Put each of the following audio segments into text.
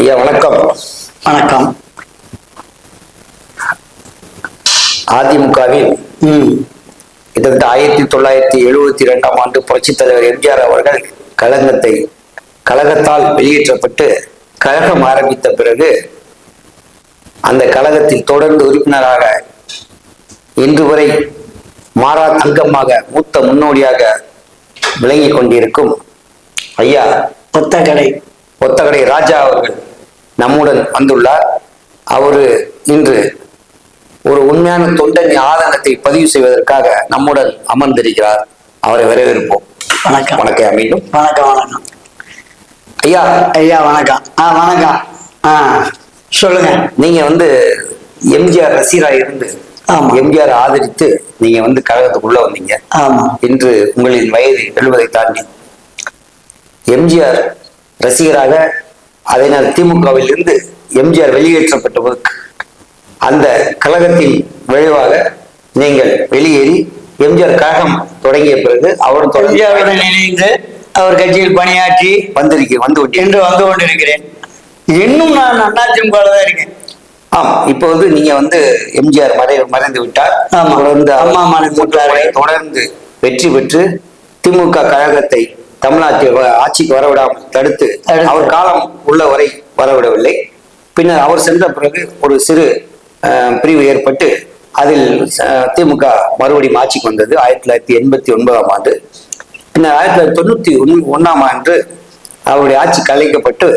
ஐயா வணக்கம். வணக்கம். அதிமுகவில் கிட்டத்தட்ட ஆயிரத்தி தொள்ளாயிரத்தி எழுபத்தி இரண்டாம் ஆண்டு புரட்சித் தலைவர் எம்ஜிஆர் அவர்கள் கழகத்தை கழகத்தால் வெளியேற்றப்பட்டு கழகம் ஆரம்பித்த பிறகு அந்த கழகத்தில் தொடர்ந்து உறுப்பினராக இன்று வரை மாறா தங்கமாக மூத்த முன்னோடியாக விளங்கிக் கொண்டிருக்கும் ஐயா ஒத்த கடை ஒத்தகடை ராஜா அவர்கள். நம்முடன் வந்துள்ளார். அவரு இன்று ஒரு உண்மையான தொண்டன் ஆதங்கத்தை பதிவு செய்வதற்காக நம்முடன் அமர்ந்திருக்கிறார். அவரை வரவேற்போம். வணக்கம். வணக்கம் மீண்டும். வணக்கம் வணக்கம். ஐயா. ஐயா வணக்கம். ஆ வணக்கம். ஆ சொல்லுங்க. நீங்க வந்து எம்ஜிஆர் ரசிகரா இருந்து ஆமா. எம்ஜிஆர் ஆதரித்து நீங்க வந்து கழகத்துக்குள்ள வந்தீங்க. ஆமா. இன்று உங்களின் வயது எழுபதை தாண்டி எம்ஜிஆர் ரசிகராக அதனால் திமுகவில் இருந்து எம்ஜிஆர் வெளியேற்றப்பட்ட போது அந்த கழகத்தின் விளைவாக நீங்கள் வெளியேறி எம்ஜிஆர் கழகம் தொடங்கிய பிறகு அவர் இந்தியாவுடன் இணைந்து அவர் கட்சியில் பணியாற்றி வந்திருக்க வந்து இன்று வந்து கொண்டிருக்கிறேன் இன்னும் நான் அதிமுக தான் இருக்கேன் ஆம் இப்போ வந்து நீங்க வந்து எம்ஜிஆர் மறை மறைந்து விட்டார். தொடர்ந்து அம்மா. தொடர்ந்து வெற்றி பெற்று திமுக கழகத்தை தமிழ்நாட்டில் வ- ஆட்சிக்கு வரவிடாமல் தடுத்து. அவர் காலம் உள்ளவரை வரவிடவில்லை பின்னர் அவர் சென்ற பிறகு ஒரு சிறு பிரிவு ஏற்பட்டு அதில் திமுக மறுபடியும் ஆட்சிக்கு வந்தது ஆயிரத்தி தொள்ளாயிரத்தி எண்பத்தி ஒன்பதாம் ஆண்டு பின்னர் ஆயிரத்தி தொள்ளாயிரத்தி தொண்ணூத்தி ஒன் ஒன்னாம் ஆண்டு அவருடைய ஆட்சி கலைக்கப்பட்டு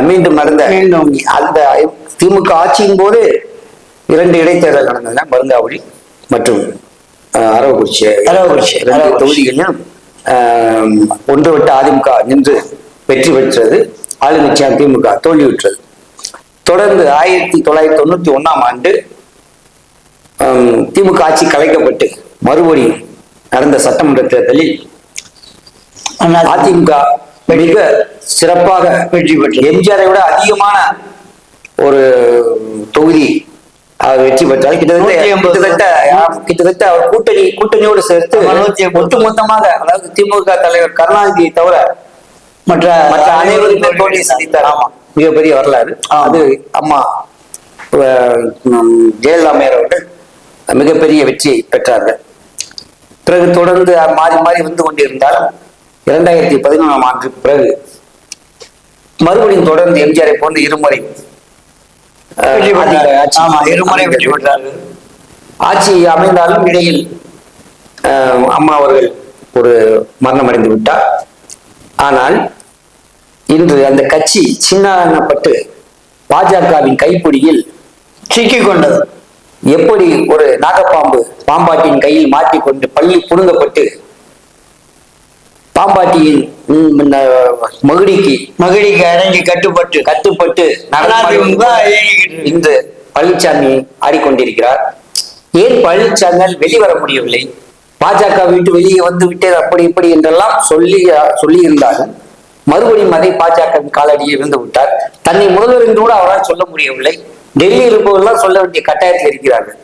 மீண்டும் நடந்த மீண்டும். அந்த திமுக ஆட்சியின் போது இரண்டு இடைத்தேர்தல் நடந்ததுன்னா மருங்காவடி மற்றும் அரவக்குறிச்சி அரவக்குறிச்சி, ரெண்டு அரவக்குறிச்சி. தொகுதிகளிலும் ஒன்று விட்ட அதிமுக நின்று வெற்றி பெற்றது ஆளுங்கட்சியான திமுக தோல்வியுற்றது தொடர்ந்து ஆயிரத்தி தொள்ளாயிரத்தி தொண்ணூத்தி ஒண்ணாம் ஆண்டு திமுக ஆட்சி கலைக்கப்பட்டு மறுபடியும் நடந்த சட்டமன்ற தேர்தலில் அதிமுக மிக சிறப்பாக வெற்றி பெற்றது. எம்ஜிஆரை விட அதிகமான ஒரு தொகுதி அவர் வெற்றி பெற்றார் கிட்டத்தட்ட. கிட்டத்தட்ட கிட்டத்தட்ட அவர் கூட்டணி கூட்டணியோடு சேர்த்து எண்பது. ஒட்டுமொத்தமாக அதாவது திமுக தலைவர் கருணாநிதியை தவிர மற்ற மற்ற அனைவருமே தோல்வி சந்தித்தார் ஆமா மிகப்பெரிய வரலாறு. அது அம்மா ஜெயலலிதா மேயர் அவர்கள் மிகப்பெரிய வெற்றியை பெற்றார்கள் பிறகு தொடர்ந்து மாறி மாறி வந்து கொண்டிருந்தாலும் இரண்டாயிரத்தி பதினொன்றாம் ஆண்டுக்கு பிறகு மறுபடியும் தொடர்ந்து எம்ஜிஆரை போன்று இருமுறை அஹ், வெற்றி பெற்றார். அதிக ஆட்சி ஆமா இருமுறை வெற்றி அமைந்தது. பெற்றார்கள் ஆட்சி அமைந்தாலும் இடையில் அம்மா அவர்கள் ஒரு மரணம் அடைந்து விட்டார். ஆனால் இன்று அந்த கட்சி சின்னப்பட்டு பாஜகவின் கைப்பிடியில் சிக்கிக் கொண்டது. எப்படி ஒரு நாகப்பாம்பு பாம்பாட்டியின் கையில் மாட்டிக்கொண்டு பள்ளி புடுங்கப்பட்டு பாம்பாட்டியின் ம், இந்த மகுடிக்கு மகிழிக்கு அடங்கி கட்டுப்பட்டு கட்டுப்பட்டு. இன்று பழனிசாமி ஆடிக்கொண்டிருக்கிறார். ஏன் பழனிசாமியால் வெளிவர முடியவில்லை? பாஜக விட்டு வெளியே வந்து விட்டது அப்படி இப்படி என்றெல்லாம் சொல்லி சொல்லி இருந்தாலும் மறுபடியும் அதை பாஜக காலடியில் இருந்து விட்டார். தன்னை முதல்வர் என்று கூட அவரால் சொல்ல முடியவில்லை. டெல்லி இருப்பவர்கள்லாம் சொல்ல வேண்டிய கட்டாயத்தில் இருக்கிறார்கள்.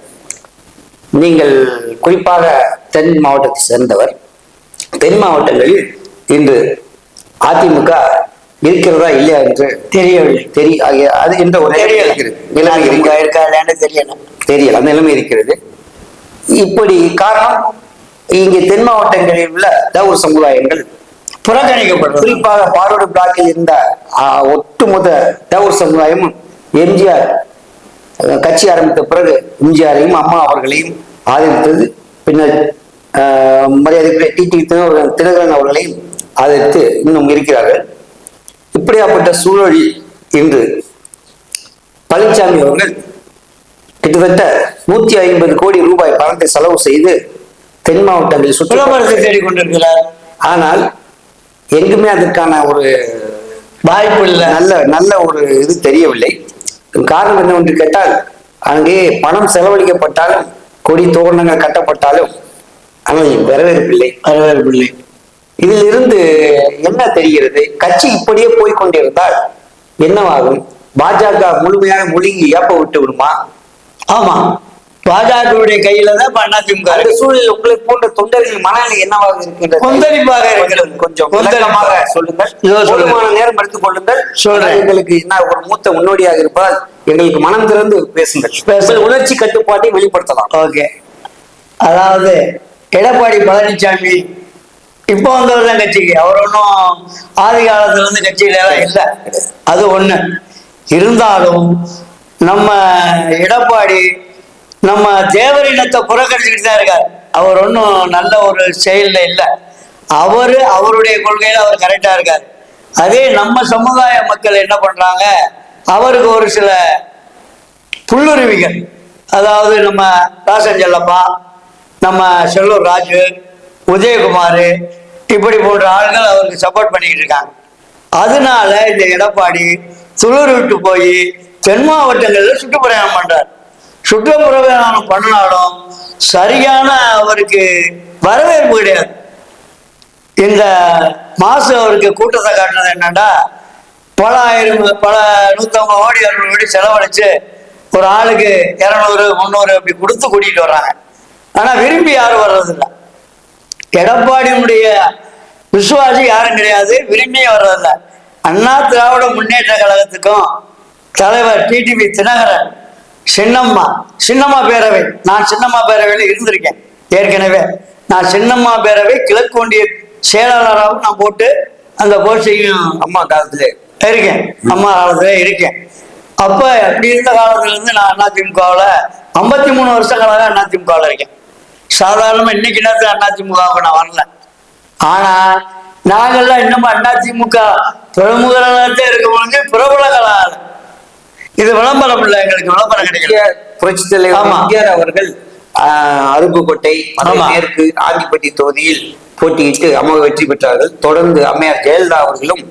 நீங்கள் குறிப்பாக தென் மாவட்டத்தை சேர்ந்தவர். தென் மாவட்டங்களில் இன்று அதிமுக இருக்கிறதா இல்லையா என்று தெரியவில்லை. தெரிய அது என்ற ஒரு நிலைமை இருக்கிறது. தெரியல. தெரியல. அந்த நிலைமை இருக்கிறது. இப்படி காரணம் இங்கே தென் மாவட்டங்களில் உள்ள தவுர் சமுதாயங்கள் புறக்கணிக்கப்படுறது குறிப்பாக பார்வர்டு பிளாக்கில் இருந்த ஒட்டுமொத்த தவுர் சமுதாயமும் எம்ஜிஆர் கட்சி ஆரம்பித்த பிறகு எம்ஜிஆரையும் அம்மா அவர்களையும் ஆதரித்தது. பின்னர் மரியாதைக்குரிய டிடி தினகரன் தினகரன் அவர்களையும் ஆதரித்து இன்னும் இருக்கிறார்கள். இப்படியாப்பட்ட சூழலில் இன்று பழனிசாமி அவர்கள் கிட்டத்தட்ட நூத்தி ஐம்பது கோடி ரூபாய் பணத்தை செலவு செய்து தென் மாவட்டங்களில் சுற்றுலா விளம்பரத்தை தேடிக்கொண்டிருக்கிறார் ஆனால் எங்குமே அதற்கான ஒரு வாய்ப்பு இல்லை. நல்ல நல்ல ஒரு இது தெரியவில்லை. காரணம் என்னவென்று கேட்டால் அங்கே பணம் செலவழிக்கப்பட்டாலும் கொடி தோரணங்கள் கட்டப்பட்டாலும் ஆனால் வரவேற்பில்லை. வரவேற்பில்லை. இதில் இருந்து என்ன தெரிகிறது? கட்சி இப்படியே போய் கொண்டிருந்தால் என்னவாகும்? பாஜக முழுமையாக முழுங்கி ஏப்ப விட்டு விடுமா? ஆமா. பாஜகவுடைய கையில தான் அதிமுக அந்த. சூழலில் உங்களை போன்ற தொண்டர்களின் மனநிலை என்னவாக இருக்கின்றது? கொந்தளிப்பாக இருக்கிறது. கொஞ்சம். விளக்கமாக சொல்லுங்கள். போதுமான நேரம் எடுத்துக் கொள்ளுங்கள். சொல்றேன். எங்களுக்கு என்ன ஒரு மூத்த முன்னோடியாக இருப்பதால் எங்களுக்கு மனம் திறந்து பேசுங்கள். உணர்ச்சி கட்டுப்பாட்டை வெளிப்படுத்தலாம். ஓகே. அதாவது எடப்பாடி பழனிசாமி இப்போ வந்தவர் தான் கட்சிக்கு. அவர் ஒன்றும் ஆதி காலத்துல இருந்து இல்லை. அது ஒண்ணு. இருந்தாலும் நம்ம எடப்பாடி நம்ம தேவரினத்தை புறக்கணிச்சுக்கிட்டு தான் இருக்கார். அவர் ஒன்றும் நல்ல ஒரு செயலில் இல்லை. அவர் அவருடைய கொள்கையில் அவர் கரெக்டாக இருக்கார். அதே நம்ம சமுதாய மக்கள் என்ன பண்ணுறாங்க அவருக்கு ஒரு சில புல்லுருவிகள். அதாவது நம்ம ராசன் செல்லப்பா நம்ம செல்லூர் ராஜு உதயகுமார் இப்படி போன்ற ஆள்கள் அவருக்கு சப்போர்ட் பண்ணிக்கிட்டு இருக்காங்க. அதனால இந்த எடப்பாடி துளிர் விட்டு போய் தென் மாவட்டங்களில் சுற்றுப்பிரயாணம் பண்றார். சுற்றுப்பிரயாணம் பண்ணினாலும் சரியான அவருக்கு வரவேற்பு கிடையாது. இந்த மாசு அவருக்கு கூட்டத்தை காட்டினது என்னன்னா பல ஆயிரம் பல நூற்றம்பது கோடி இரநூறு கோடி செலவழிச்சு ஒரு ஆளுக்கு இரநூறு முந்நூறு அப்படி கொடுத்து கூட்டிகிட்டு வர்றாங்க. ஆனால் விரும்பி யாரும் வர்றதில்ல. எடப்பாடியினுடைய விசுவாசி யாரும் கிடையாது விரும்பியே வர்றதில்ல. அண்ணா திராவிட முன்னேற்ற கழகத்துக்கும் தலைவர் டிடிவி தினகரன் சின்னம்மா சின்னம்மா பேரவை நான் சின்னம்மா பேரவையில் இருந்திருக்கேன் ஏற்கனவே. நான் சின்னம்மா பேரவை கிழக்கு ஒன்றிய செயலாளராகவும் நான் போட்டு அந்த போஸ்டிங்கும் அம்மா காலத்திலே. இருக்கேன். அம்மா காலத்துல இருக்கேன். அப்ப அப்படி இருந்த காலத்துல இருந்து நான் அதிமுகவில் ஐம்பத்தி மூணு வருஷங்களாக அதிமுகவில் இருக்கேன். சாதாரணமா இன்னைக்கு நேரத்தில் அதிமுகவுக்கு நான் வரல. ஆனா நாங்கெல்லாம் இன்னமும் அதிமுக பிரமுகர்களாக இருக்க முடிஞ்சு பிரபலங்களாக இது விளம்பரம் இல்லை எங்களுக்கு விளம்பரம் கிடைக்கல. புரட்சி தலைவர் அவர்கள் அருப்புக்கோட்டை. மேற்கு ஆண்டிப்பட்டி தொகுதியில் போட்டியிட்டு அமோக வெற்றி பெற்றார்கள். தொடர்ந்து அம்மையார் ஜெயலலிதா அவர்களும்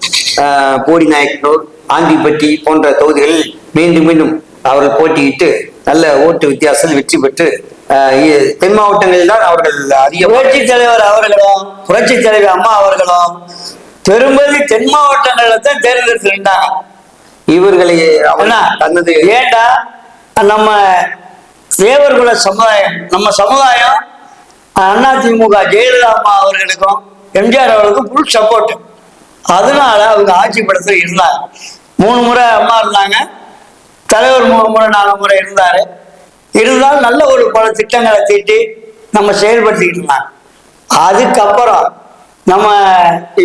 ஆஹ், போடி நாயக்கனூர் ஆண்டிப்பட்டி போன்ற தொகுதிகளில் மீண்டும் மீண்டும் அவர்கள் போட்டியிட்டு நல்ல ஓட்டு வித்தியாசத்தில் வெற்றி பெற்று தென் மாவட்டங்களில் தான் அவர்கள் அதிக புரட்சி தலைவர் அவர்களும் புரட்சி தலைவர் அம்மா அவர்களும் பெரும்பதி தென் மாவட்டங்கள்ல தான் தேர்ந்தெடுத்துட்டாங்க இவர்களை தனது ஏண்டா நம்ம தேவர்குல சமுதாயம் நம்ம சமுதாயம் அதிமுக ஜெயலலிதா அம்மா அவர்களுக்கும் எம்ஜிஆர் அவர்களுக்கும் ஃபுல் சப்போர்ட் அதனால அவங்க ஆட்சி படத்தில் இருந்தாங்க. மூணு முறை அம்மா இருந்தாங்க. தலைவர் மூணு முறை நாலு முறை இருந்தாரு. இருந்தாலும் நல்ல ஒரு பல திட்டங்களை தீட்டி நம்ம செயல்படுத்திக்கிட்டு இருந்தாங்க. அதுக்கப்புறம் நம்ம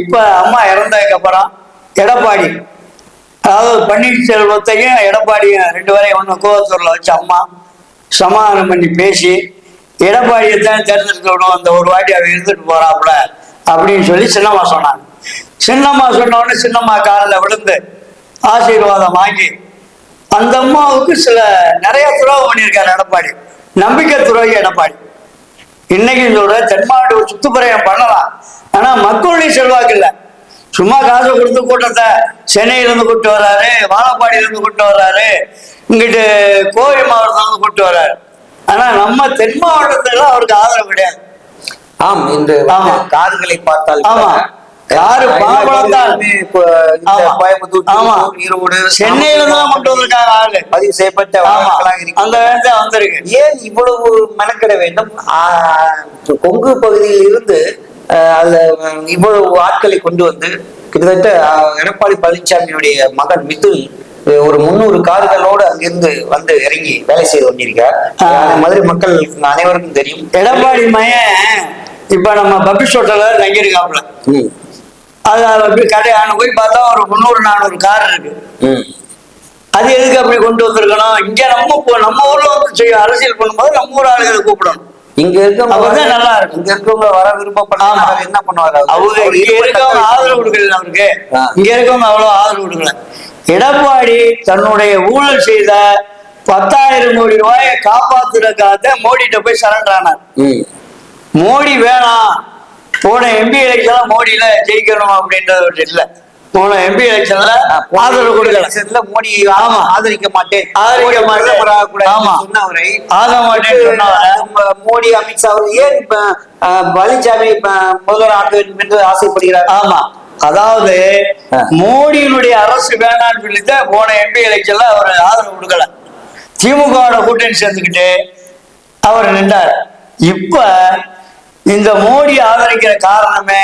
இப்ப அம்மா இறந்ததுக்கப்புறம் எடப்பாடி அதாவது பன்னீர்செல்வத்தையும் எடப்பாடியும் ரெண்டு பேரையும் ஒன்று கோவத்தூரில் வச்சு அம்மா சமாதானம் பண்ணி பேசி எடப்பாடியை தான் தேர்ந்தெடுக்கணும் அந்த ஒரு வாட்டி அவன் இருந்துட்டு போறாப்புல அப்படின்னு சொல்லி சின்னம்மா சொன்னாங்க. சின்னம்மா சொன்ன உடனே சின்னம்மா காலில் விழுந்து ஆசீர்வாதம் வாங்கி அந்த அம்மாவுக்கு சில நிறைய துரோகம் பண்ணியிருக்காரு எடப்பாடி. நம்பிக்கை துரோகி எடப்பாடி. இன்னைக்கு சொல்ற தென்மாவட்ட சுத்துப்பறையம் பண்ணலாம். ஆனா மக்களுடைய செல்வாக்கு இல்லை. சும்மா காசு கொடுத்து கூட்டத்தை சென்னையில இருந்து கூட்டு வர்றாரு வாழப்பாடியில இருந்து கூட்டு வர்றாரு இங்கிட்டு கோவை மாவட்டத்துல இருந்து கூட்டு வர்றாரு. ஆனா நம்ம தென் மாவட்டத்துல அவருக்கு ஆதரவு கிடையாது. ஆம் இன்று ஆமா. கார்களை பார்த்தால் ஆமா. ஆமா. கோயம்புத்தூர் சென்னையில இருந்து தான் கொண்டு வந்திருக்காங்க ஆளு. பதிவு செய்யப்பட்ட. அந்த வேலை வந்திருக்கு. ஏன் இவ்வளவு மெனக்கிட வேண்டும்? கொங்கு பகுதியில் இருந்து அதுல இவ்வளவு ஆட்களை கொண்டு வந்து கிட்டத்தட்ட எடப்பாடி பழனிசாமியுடைய மகன் மிதுன் ஒரு முந்நூறு கார்களோடு அங்கிருந்து வந்து இறங்கி வேலை செய்து கொண்டிருக்கார் மதுரை மக்கள் அனைவருக்கும் தெரியும். எடப்பாடி மையன் இப்ப நம்ம பபிஷ் ஹோட்டல்ல தங்கியிருக்காப்புல ம், அது அப்படி கடை அங்க போய் பார்த்தா ஒரு முந்நூறு நானூறு கார் இருக்கு. அது எதுக்கு அப்படி கொண்டு வந்திருக்கணும் இங்க நம்ம நம்ம ஊர்ல வந்து செய்ய அரசியல் பண்ணும்போது நம்ம ஊர் ஆளுகளை கூப்பிடணும் இங்க இருக்கவங்க நல்லா இருக்கும். இங்க இருக்கவங்க வர. அவர் என்ன பண்ணுவாரு? அவங்க இங்க இருக்கவங்க ஆதரவு கொடுக்கல அவருக்கு. இங்க இருக்கவங்க அவ்வளவு ஆதரவு கொடுக்கல எடப்பாடி தன்னுடைய ஊழல் செய்த பத்தாயிரம் கோடி ரூபாயை காப்பாத்துறதுக்காக மோடிட்ட போய் சரண்டர் ஆனார். மோடி வேணாம் போன எம்பி எலெக்ஷன்ல மோடியில ஜெயிக்கணும் அப்படின்றது ஒரு இல்ல போன எம்பி எலெக்ஷன்ல ஆதரவு கொடுக்கல மோடி ஆமா. ஆதரிக்க மாட்டேன் ஆதரிக்க மோடி மாட்டேன். ஆமா. சொன்னவரை ஆக மாட்டேன்னு சொன்னவரை மோடி அமித்ஷா அவர் ஏன் பழனிசாமி முதல்வர் ஆக்க வேண்டும் என்று ஆசைப்படுகிறார் ஆமா அதாவது. மோடியினுடைய அரசு வேணாம்னு சொல்லித்தான் போன எம்பி எலெக்ஷன்ல அவர் ஆதரவு கொடுக்கல திமுகவோட கூட்டணி சேர்ந்துக்கிட்டு அவர் நின்றார் இப்ப இந்த மோடி ஆதரிக்கிற காரணமே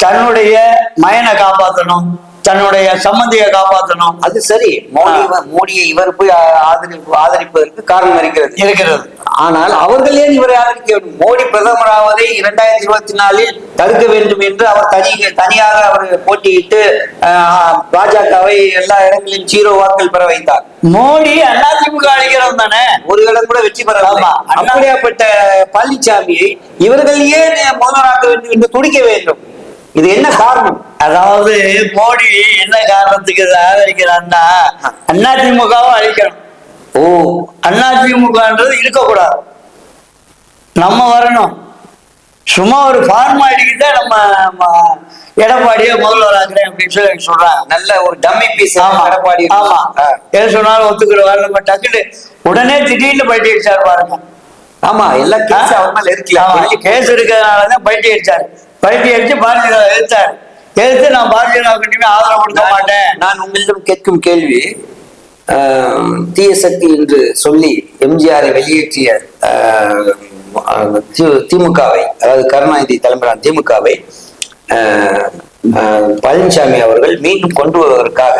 தன்னுடைய மயனை காப்பாற்றணும் தன்னுடைய சம்மந்தியை காப்பாற்றணும் அது சரி. மோடி மோடியை இவர் போய் ஆதரிப்பு ஆதரிப்பதற்கு காரணம் இருக்கிறது. இருக்கிறது. ஆனால் அவர்கள் ஏன் இவரை ஆதரிக்க வேண்டும் மோடி பிரதமராவதை இரண்டாயிரத்தி இருபத்தி நாலில் தடுக்க வேண்டும் என்று அவர் தனி தனியாக அவர் போட்டியிட்டு பாஜகவை எல்லா இடங்களிலும் ஜீரோ வாக்கள் பெற வைத்தார். மோடி அதிமுக அழிக்கிறவன் தானே? ஒரு இடம் கூட வெற்றி அண்ணா- அப்படியாப்பட்ட பழனிசாமியை இவர்கள் ஏன் முதல்வராக்க வேண்டும் என்று துடிக்க வேண்டும்? இது என்ன காரணம்? அதாவது மோடி என்ன காரணத்துக்கு ஆதரிக்கிறான்னா அதிமுகவும் அழிக்கணும். ஓ. அதிமுகன்றது இருக்கக்கூடாது நம்ம வரணும். சும்மா ஒரு ஃபார்மாலிட்டிக்கு தான் நம்ம எடப்பாடியை முதல்வர் ஆக்குறேன் அப்படின்னு சொல்லி சொல்றாங்க. நல்ல ஒரு டம்மி பீஸ் ஆமா எடப்பாடி ஆமா. எது சொன்னாலும் ஒத்துக்கிறவாரு நம்ம டக்குன்னு உடனே திடீர்னு பயிற்சி அடிச்சார் பாருங்க. ஆமா எல்லா கேஸ் அவர் மேல இருக்கலாம் கேஸ் இருக்கிறதுனாலதான் பயிற்சி அடிச்சாரு பயிற்சி அடிச்சு பாரதிய ஜனதா எதிர்த்தாரு. எதிர்த்து நான் பாரதிய ஜனதா கண்டிப்பா ஆதரவு கொடுக்க மாட்டேன். நான் உங்களிடம் கேட்கும் கேள்வி தீய சக்தி என்று சொல்லி எம்ஜிஆரை வெளியேற்றிய திமுகவை அதாவது கருணாநிதி தலைமையிலான திமுகவை பழனிசாமி அவர்கள் மீண்டும் கொண்டு வருவதற்காக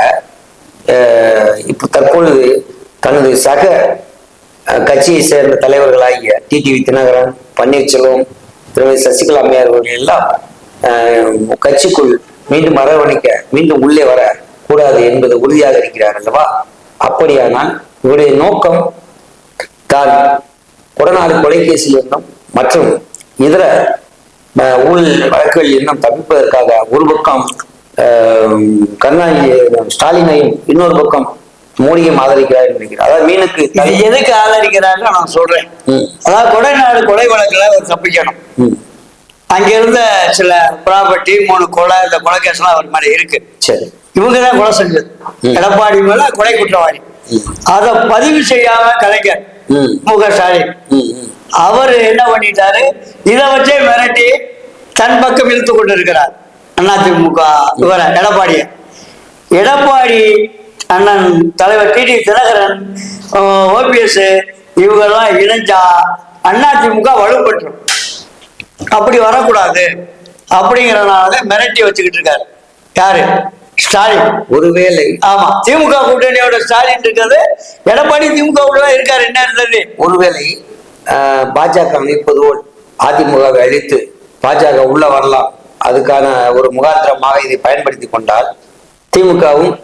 இப்போ தற்பொழுது தனது சக கட்சியை சேர்ந்த தலைவர்களாகிய டிடிவி தினகரன் பன்னீர்செல்வம் திருமதி சசிகலா அம்மையார் அவர்கள் எல்லாம் கட்சிக்குள் மீண்டும் அரவணைக்க மீண்டும் உள்ளே வர கூடாது என்பது உறுதியாக இருக்கிறார் அல்லவா? அப்படியானால் இவருடைய நோக்கம் தான் கொடநாடு கொலைகேசில் இருந்தும் மற்றும் இதர அஹ், ஊழல் வழக்குகள் இன்னும் தப்பிப்பதற்காக ஒரு பக்கம் கருணாநிதி ஸ்டாலினையும் இன்னொரு பக்கம் மோடியும் ஆதரிக்கிறார் என்று நினைக்கிறேன். அதாவது மீனுக்கு எதுக்கு ஆதரிக்கிறாங்க நான் சொல்றேன். அதாவது கொடைநாடு கொலை வழக்குல அவர் தப்பிக்கணும். அங்க இருந்த சில ப்ராப்பர்ட்டி மூணு கொலை இந்த கொலை கேஸ்லாம் அவர் மேல இருக்கு. சரி. இவங்க தான் கொலை செஞ்சது. எடப்பாடி மேல கொலை குற்றவாளி. அதை பதிவு செய்யாம கலைஞர் ம், க ஸ்டாலின். அவர் என்ன பண்ணிட்டாரு? இதை வச்சே மிரட்டி தன் பக்கம் இழுத்து கொண்டு இருக்கிறார் அதிமுக இவர எடப்பாடிய. எடப்பாடி அண்ணன் தலைவர் டிடி தினகரன் ஓபிஎஸ் இவங்கெல்லாம் இணைஞ்சா அதிமுக வலுப்பற்றும். அப்படி வரக்கூடாது. அப்படிங்கறதுனால மிரட்டி வச்சுக்கிட்டு இருக்காரு. யாரு? ஸ்டாலின். ஒருவேளை. ஆமா. திமுக கூட்டணியோட ஸ்டாலின் இருக்கிறது எடப்பாடி திமுக உள்ள இருக்காரு. என்ன ஒருவேளை பாஜக போல் அதிமுகவை அழித்து பாஜக உள்ள வரலாம். அதுக்கான ஒரு முகாந்திரமாக இதை பயன்படுத்தி கொண்டால் திமுகவும்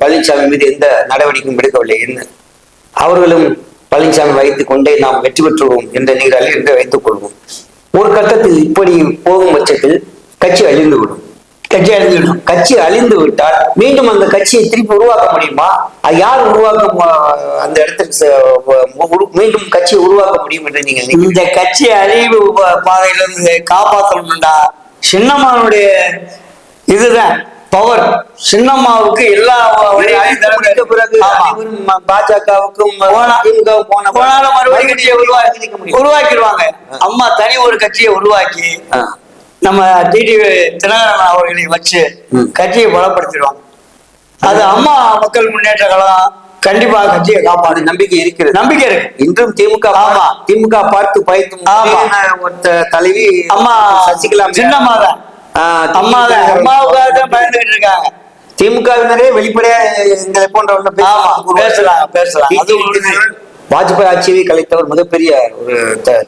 பழனிசாமி மீது எந்த நடவடிக்கையும் எடுக்கவில்லை என்ன அவர்களும் பழனிசாமி வைத்துக் கொண்டே நாம் வெற்றி பெற்றுவோம் என்ற நீராளி என்று வைத்துக் கொள்வோம். ஒரு கட்டத்தில் இப்படி போகும் பட்சத்தில் கட்சி அழிந்துவிடும். கட்சி அழிஞ்சிடும் கட்சி அழிந்து விட்டால் மீண்டும் அந்த கட்சியை திருப்பி உருவாக்க முடியுமா? அது யார் உருவாக்க அந்த இடத்துக்கு மீண்டும் கட்சியை உருவாக்க முடியும் என்று நீங்க? இந்த கட்சி அழிவு பா- பாதையில இருந்து காப்பாற்றணும்டா சின்னம்மாவுடைய இதுதான். பவர் சின்னம்மாவுக்கு எல்லா பாஜகவுக்கும் போனாலும் மறுபடியும் கட்சியை உருவாக்கி. உருவாக்கிடுவாங்க அம்மா தனி ஒரு கட்சியை உருவாக்கி நம்ம டிடிவி தினகரன் அவர்களை வச்சு. கட்சியை பலப்படுத்திடுவாங்க அது அம்மா மக்கள் முன்னேற்ற கழகம் கண்டிப்பா கட்சியை காப்பாடு நம்பிக்கை இருக்கிறது நம்பிக்கை இருக்கு இன்றும் திமுக ஆமா. திமுக பார்த்து. ஒருத்த தலைவி அம்மா சசிகலா. சின்னம்மா தான் அம்மாவுக்காக தான் பயந்துகிட்டு இருக்காங்க. திமுகவினரே வெளிப்படையா எங்களை போன்றவர்கள். பேசலாம் பேசலாம். வாஜ்பாய் ஆட்சியை கலைத்தவர் மிகப்பெரிய ஒரு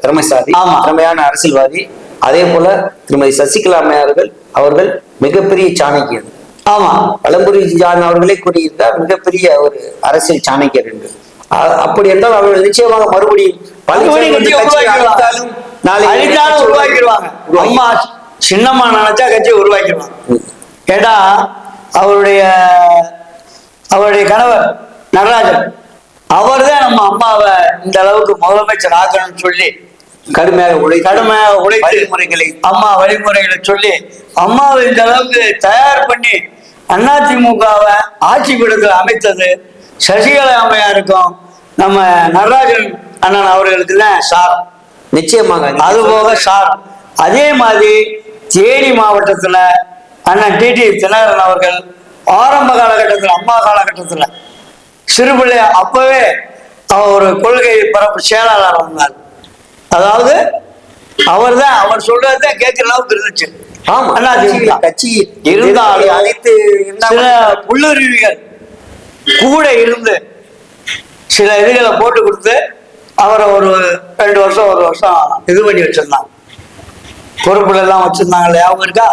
திறமைசாலி. திறமையான அரசியல்வாதி. அதே போல திருமதி சசிகலா அம்மையார்கள் அவர்கள் மிகப்பெரிய சாணக்கியர். ஆமா. பழம்புரி ஜான் அவர்களே கூறியிருந்தார் மிகப்பெரிய ஒரு அரசியல் சாணக்கியர் என்று. அப்படி என்றால் அவர்கள் நிச்சயமாக மறுபடியும். அழித்தாலும் நாளை அழித்தாலும் உருவாக்கிடுவாங்க. அம்மா சின்னம்மா நினைச்சா கட்சியை உருவாக்கிடுவாங்க ம். கேட்டா அவருடைய அவருடைய கணவர் நடராஜன் அவர் தான் நம்ம அம்மாவை இந்த அளவுக்கு முதலமைச்சர் ஆக்கணும்னு சொல்லி கடுமையாக உழை கடுமையாக உழைத்து வழிமுறைகளை அம்மா வழிமுறைகளை சொல்லி அம்மாவை இந்த அளவுக்கு தயார் பண்ணி அதிமுகவை ஆட்சி பீடத்தில் அமைத்தது சசிகலா அம்மையாருக்கும் நம்ம நடராஜன் அண்ணன் அவர்களுக்கு தான் சார். நிச்சயமாக அது போக சார். அதே மாதிரி தேனி மாவட்டத்துல அண்ணன் டிடி தினகரன் அவர்கள் ஆரம்ப காலகட்டத்தில் அம்மா காலகட்டத்தில் சிறுபிள்ளை அப்பவே அவர் ஒரு கொள்கை பரப்பு செயலாளர் இருந்தார் அதாவது அவர் தான் அவர் சொல்றது தான் கேட்கிற அளவுக்கு இருந்துச்சு. ஆமா. அண்ணா. கட்சி இருந்தாலும் அனைத்து சில புல்லுருவிகள் கூட இருந்து சில இதுகளை போட்டு கொடுத்து அவரை ஒரு ரெண்டு வருஷம் ஒரு வருஷம் இது பண்ணி வச்சிருந்தாங்க. பொறுப்புல எல்லாம் வச்சிருந்தாங்க ஞாபகம் இருக்கா?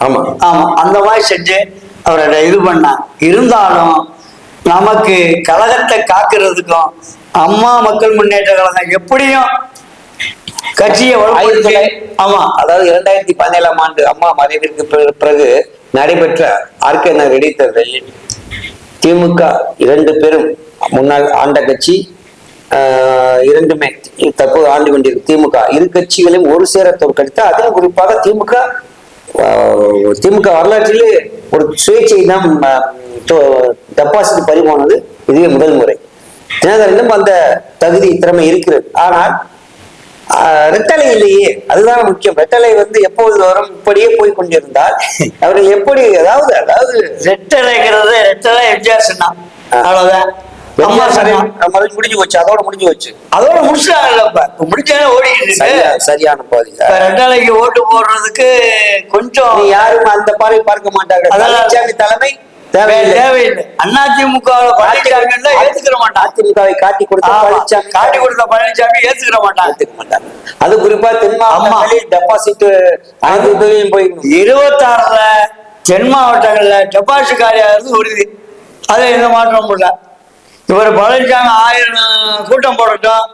ஆமா. ஆமா. அந்த மாதிரி செஞ்சு அவரை இது பண்ணாங்க. இருந்தாலும் நமக்கு கழகத்தை காக்கிறதுக்கும் அம்மா மக்கள் முன்னேற்ற கழகம் எப்படியும் கட்சியை ஆமா. அதாவது இரண்டாயிரத்தி பதினேழாம் ஆண்டு அம்மா மறைவிற்கு பிற- பிறகு நடைபெற்ற ஆர்கே நகர் இடைத்தேர்தலில் திமுக இரண்டு பேரும் முன்னாள் ஆண்ட கட்சி இரண்டுமே தற்போது ஆண்டு கொண்டிருக்கும் திமுக. இரு கட்சிகளையும் ஒரு சேர தோற்கடித்து அதிலும் குறிப்பாக திமுக திமுக வரலாற்றிலே ஒரு சுயேட்சை தான் டெபாசிட் பறிபோனது இதுவே முதல் முறை. தினகரனிடம் அந்த தகுதி திறமை இருக்கிறது. ஆனால் ரெட்டலை இல்லையே அதுதான் முக்கியம். ரெட்டலை வந்து எப்பொழுது வரும்? இப்படியே போய் கொண்டிருந்தால் அவர்கள் எப்படி அதாவது அதாவது ரெட்டலைங்கிறது ரெட்டலை எம்ஜிஆர் சொன்னா அவ்வளவுதான். முடிஞ்சு போச்சு. அதோட முடிஞ்சு போச்சு. அதோட முடிச்சாங்கல்ல இப்ப. முடிச்சாலே ஓடிக்கிட்டு சரியான பாதி. ரெட்டலைக்கு ஓட்டு போடுறதுக்கு கொஞ்சம் யாரும் அந்த பார்வை பார்க்க மாட்டார்கள். அதான். தலைமை தேவையில்லை. தேவையில்லை. அண்ணா திமுக பழனிசாமி ஏத்துக்கிற மாட்டான் அதிமுகவை காட்டி கொடுத்த. பழனிசாமி காட்டி கொடுத்த பழனிசாமி ஏத்துக்கிற மாட்டான் ஏத்துக்க மாட்டாங்க. அது குறிப்பா தென் மாவட்டங்களில் டெபாசிட் அனைத்து போய் இருபத்தாறுல தென் மாவட்டங்கள்ல டெபாசிட் காலியாகிறது உறுதி அது எந்த மாற்றமும் இல்லை. இவர் பழனிசாமி ஆயிரம் கூட்டம் போடட்டும்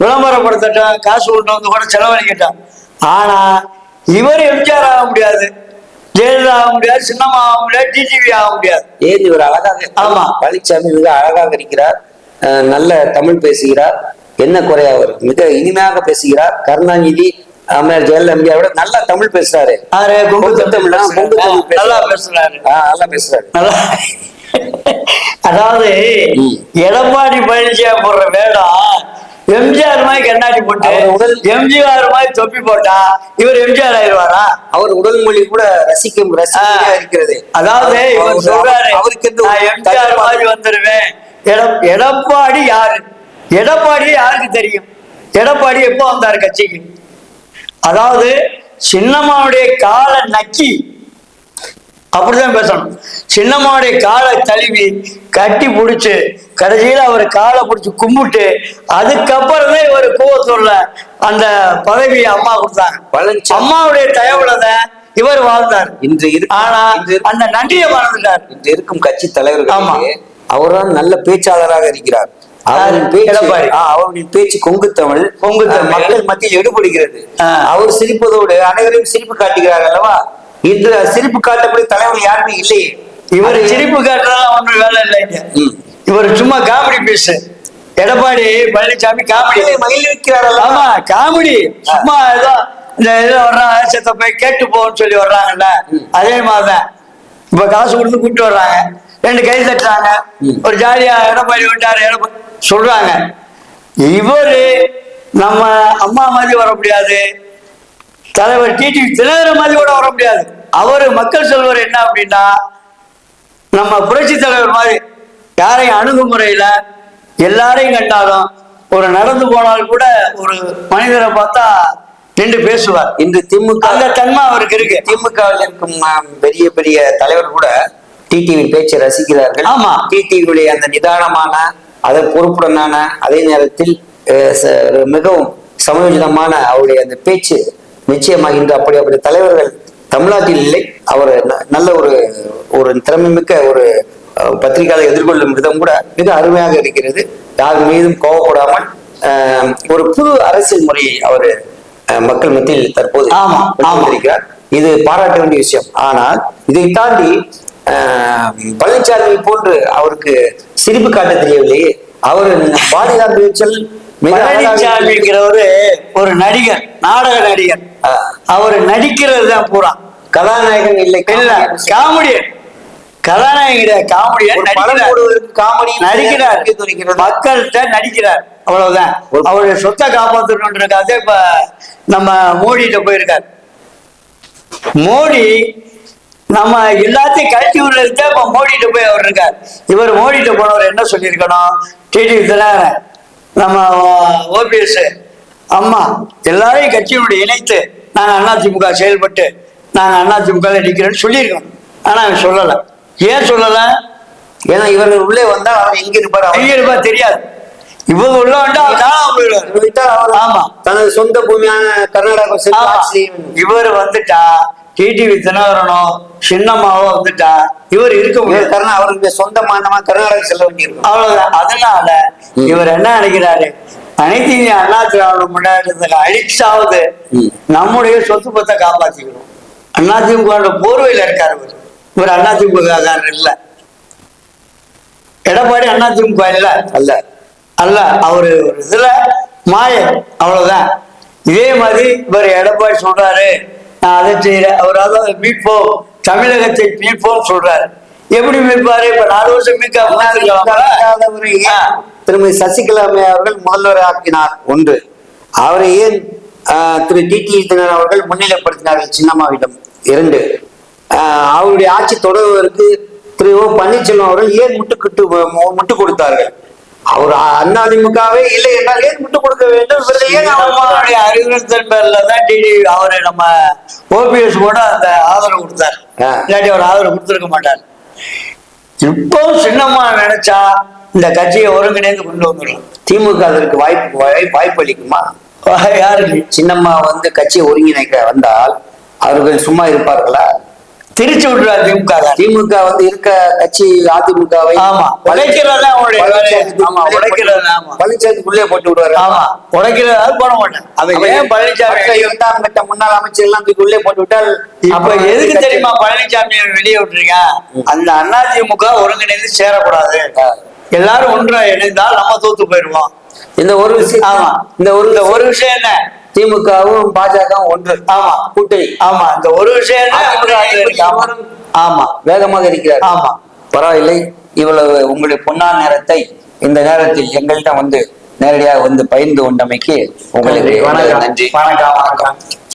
விளம்பரப்படுத்தட்டும் காசு கொண்டு வந்து கூட செலவழிக்கட்டும் ஆனா இவர் எம்ஜிஆர் ஆக முடியாது. ஜெயலலிதா ஆக முடியாது சின்னம்மா ஆக முடியாது டிடிவி ஆக முடியாது. ஏன் இவர் அழகாக ஆமா. பழனிசாமி மிக அழகாக இருக்கிறார். நல்ல தமிழ் பேசுகிறார். என்ன குறை அவர்? மிக இனிமையாக பேசுகிறார். கருணாநிதி அம்மையார் ஜெயலலிதா அம்மையார் விட நல்லா தமிழ் பேசுறாரு. நல்லா பேசுறாரு. நல்லா பேசுறாரு. நல்லா அதாவது. எடப்பாடி பழனிசாமி போடுற வேடம் எம்ஜிஆர் மாதிரி கண்ணாடி போட்டு உடல்- எம்ஜிஆர் மாதிரி தொப்பி போட்டா இவர் எம்ஜிஆர் ஆயிடுவாரா? அவர் உடல் மொழி கூட ரசிக்கும் ரசிக்கையா. இருக்கிறது. அதாவது இவர் சொல்றாரு அவருக்கு எம்ஜிஆர் மாதிரி வந்துருவேன். எட- எடப்பாடி யாரு? எடப்பாடி யாருக்கு தெரியும்? எடப்பாடி எப்போ வந்தார் கட்சிக்கு? அதாவது சின்னம்மாவுடைய காலை நக்கி அப்படிதான் பேசணும். சின்னம்மாவுடைய காலை தழுவி கட்டி பிடிச்சு கடைசியில அவர் காலை பிடிச்சு கும்பிட்டு அதுக்கப்புறம் தான் இவர் கூவத்தூர்ல அந்த பதவியை அம்மா கொடுத்தாங்க. பழனிசாமி அம்மாவுடைய தயவுல இவர் வாழ்ந்தார். இன்று இரு ஆனா அந்த நன்றியை மறந்துட்டார். இன்று இருக்கும் கட்சி ஆமா. தலைவர்களே அவர்தான் நல்ல பேச்சாளராக இருக்கிறார். அவரின்? பேச்சு கொங்கு தமிழ் கொங்கு மக்கள் மத்தியில் எடுபடுகிறது. அவர் சிரிப்பதோடு அனைவரையும் சிரிப்பு காட்டுகிறார் அல்லவா? இன்று சிரிப்பு காட்டக்கூடிய தலைவர் யாருமே இல்லையே. இவர் சிரிப்பு காட்டுறதெல்லாம் ஒண்ணும் வேலை இல்லைங்க. இவர் சும்மா comedy piece Edappadi Palaniswami comedy. மகிழ்விக்கிறார் அல்லவா ஆமா காமெடி. சும்மா ஏதோ இந்த இதுல வர்றாங்க செத்த போய் கேட்டு போன்னு சொல்லி வர்றாங்கல்ல. அதே மாதிரிதான். இப்ப காசு கொடுத்து கூப்பிட்டு வர்றாங்க. ரெண்டு கை தட்டுறாங்க. ஒரு ஜாலியா எடப்பாடி விட்டாரு எடப்பாடி சொல்றாங்க. இவரு நம்ம அம்மா மாதிரி வர முடியாது. தலைவர் டிடி தினகரன் மாதிரி கூட வர முடியாது. அவரு மக்கள் செல்வர் என்ன அப்படின்னா நம்ம புரட்சி தலைவர் மாதிரி யாரையும் அணுகுமுறையில எல்லாரையும் கண்டாலும் ஒரு நடந்து போனால் கூட ஒரு மனிதரை பார்த்தா நின்று பேசுவார். இன்று திமுக அந்த தன்மை அவருக்கு இருக்கு. திமுகவில் இருக்கும் பெரிய பெரிய தலைவர் கூட டிடிவி பேச்சை ரசிக்கிறார்கள். ஆமா. டிடிவியுடைய அந்த நிதானமான அதன் பொறுப்புடனான அதே நேரத்தில் மிகவும் சமயோஜிதமான அவருடைய அந்த பேச்சு நிச்சயமாக இன்று அப்படி அப்படி தலைவர்கள் தமிழ்நாட்டில் இல்லை. அவர் நல்ல ஒரு ஒரு திறமைமிக்க ஒரு அஹ், பத்திரிகையாளர் எதிர்கொள்ளும் விதம் கூட மிக அருமையாக இருக்கிறது. யார் மீதும் கோவப்படாமல் ஒரு புது அரசியல் முறையை அவர் மக்கள் மத்தியில் தற்போது. வந்திருக்கிறார் இது பாராட்ட வேண்டிய விஷயம். ஆனால் இதை தாண்டி பழனிசாமி போன்று அவருக்கு சிரிப்பு காட்ட தெரியவில்லையே. அவர் மிக அழகாக பழனிசாமிங்கிறவரு ஒரு நடிகர் நாடக நடிகர். அவர் நடிக்கிறது தான் பூரா. கதாநாயகன் இல்லை இல்ல காமெடியன். கதாநாயகன் காமெடியன் காமெடி நடிக்கிறார். மக்கள்கிட்ட நடிக்கிறார். அவ்வளவுதான். அவருடைய சொத்தை காப்பாற்றணுன்றக்காக இப்ப நம்ம மோடிட்ட போயிருக்கார். மோடி நம்ம எல்லாத்தையும் கழட்டி விடுறதுக்கு இப்ப மோடிட்ட போய் அவர் இருக்கார். இவர் மோடிட்ட போனவர் என்ன சொல்லியிருக்கணும்? டிடி தினகரன் நம்ம ஓபிஎஸ் அம்மா எல்லாரையும் கட்சியினுடைய இணைத்து நாங்கள் அதிமுக செயல்பட்டு நாங்கள் அதிமுக நிற்கிறோன்னு சொல்லியிருக்கோம். ஆனா அவன் சொல்லலை. ஏன் சொல்லலை? ஏன்னா இவர்கள் உள்ளே வந்தால் அவர் எங்க இருப்பார்? எங்க இருப்பா தெரியாது. இவங்க உள்ள வந்தா ஆமா. தனது சொந்த பூமியான கர்நாடகா. இவர் வந்துட்டா டிடிவி தினகரனோ சின்னம்மாவோ வந்துட்டா. இவர் இருக்க முடியாது. கர்நா அவருடைய சொந்த மாநிலமா கர்நாடகா செல்ல வேண்டியிருக்கும் அவ்வளவுதான். அதனால இவர் என்ன நினைக்கிறாரு? அனைத்து இந்திய அண்ணா திராவிட முன்னேற்றத்துக்கு அழிச்சாவது. நம்முடைய சொத்து பத்தை காப்பாத்திக்கணும். அதிமுக போர்வையில இருக்காரு இவர். இவர் அதிமுக காரர் இல்ல. எடப்பாடி அதிமுக இல்ல. அல்ல. அல்ல. அவரு ஒரு இதுல மாயம் அவ்வளவுதான். இதே மாதிரி இவர் எடப்பாடி சொல்றாரு. நான் அதை செய்யறேன். அவர் அதாவது மீட்போம். தமிழகத்தை மீட்போம் சொல்றாரு. எப்படி மீட்பாரு? இப்ப நாலு வருஷம் மீட்க இல்லாதவரை ஏன் திருமதி சசிகலா அவர்கள் முதல்வர் ஆக்கினார்? ஒன்று. அவரை ஏன் திரு டிடி தினர் அவர்கள் முன்னிலைப்படுத்தினார்கள் சின்னம்மாவிடம்? இரண்டு. ஆஹ், அவருடைய ஆட்சி தொடர்வதற்கு திரு ஓ பன்னீர்செல்வம் அவர்கள் ஏன் முட்டுக்கிட்டு முட்டு கொடுத்தார்கள்? அவர் அதிமுகவே இல்லை என்றால் ஏன் முட்டு கொடுக்க வேண்டும்? இவர்கள் ஏன் அவர் நம்மளுடைய அறிவுறுத்தல் பேர்ல தான் டிடி அவரு நம்ம ஓபிஎஸ் கூட அந்த ஆதரவு கொடுத்தார். இல்லாட்டி அவர் ஆதரவு கொடுத்திருக்க மாட்டார். இப்போ சின்னம்மா நினைச்சா இந்த கட்சியை ஒருங்கிணைந்து கொண்டு வந்துடலாம். திமுக அதற்கு வாய்ப்பு வாய்- வாய்ப்பு அளிக்குமா? யாருக்கு? சின்னம்மா வந்து கட்சியை ஒருங்கிணைக்க வந்தால் அவர்கள் சும்மா இருப்பார்களா? திருச்சி விட்டுறாரு திமுக. திமுக வந்து இருக்க கட்சி அதிமுகவை ஆமா. உடைக்கிறது தான் அவருடைய வேலை. ஆமா உடைக்கிறது ஆமா. பழனிசாமிக்கு உள்ளே போட்டு விடுவாரு. ஆமா. உடைக்கிறது போட மாட்டேன் அதை ஏன் பழனிசாமி இரண்டாம் கட்ட முன்னாள் அமைச்சர் எல்லாம் உள்ளே போட்டு விட்டால் அப்புறம் எதுக்கு தெரியுமா பழனிசாமி வெளியே விட்டுருக்கேன் அந்த அதிமுக ஒருங்கிணைந்து சேரக்கூடாது. எல்லாரும் ஒன்றா இணைந்தால் நம்ம தோத்து போயிடுவோம். இந்த ஒரு விஷயம் ஆமா. இந்த ஒரு இந்த ஒரு விஷயம் என்ன? திமுகவும் பாஜகவும் ஒன்று. ஆமா. கூட்டணி. ஆமா. இந்த ஒரு விஷயம். ஆமா. வேகமாக இருக்கிறார். ஆமா. பரவாயில்லை. இவ்வளவு உங்களுடைய பொன்னான நேரத்தை இந்த நேரத்தில் எங்கள்கிட்ட வந்து நேரடியாக வந்து பகிர்ந்து கொண்டமைக்கு உங்களுக்கு வணக்கம். நன்றி வணக்கம். வணக்கம்.